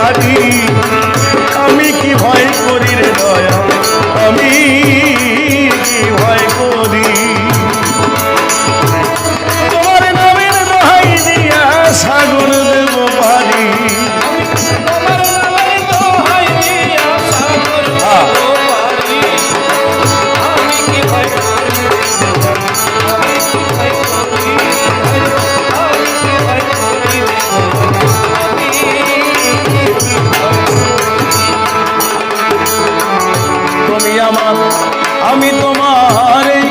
পারি আমি কি ভয় করি রে দয়া? আমি আমি তোমার এই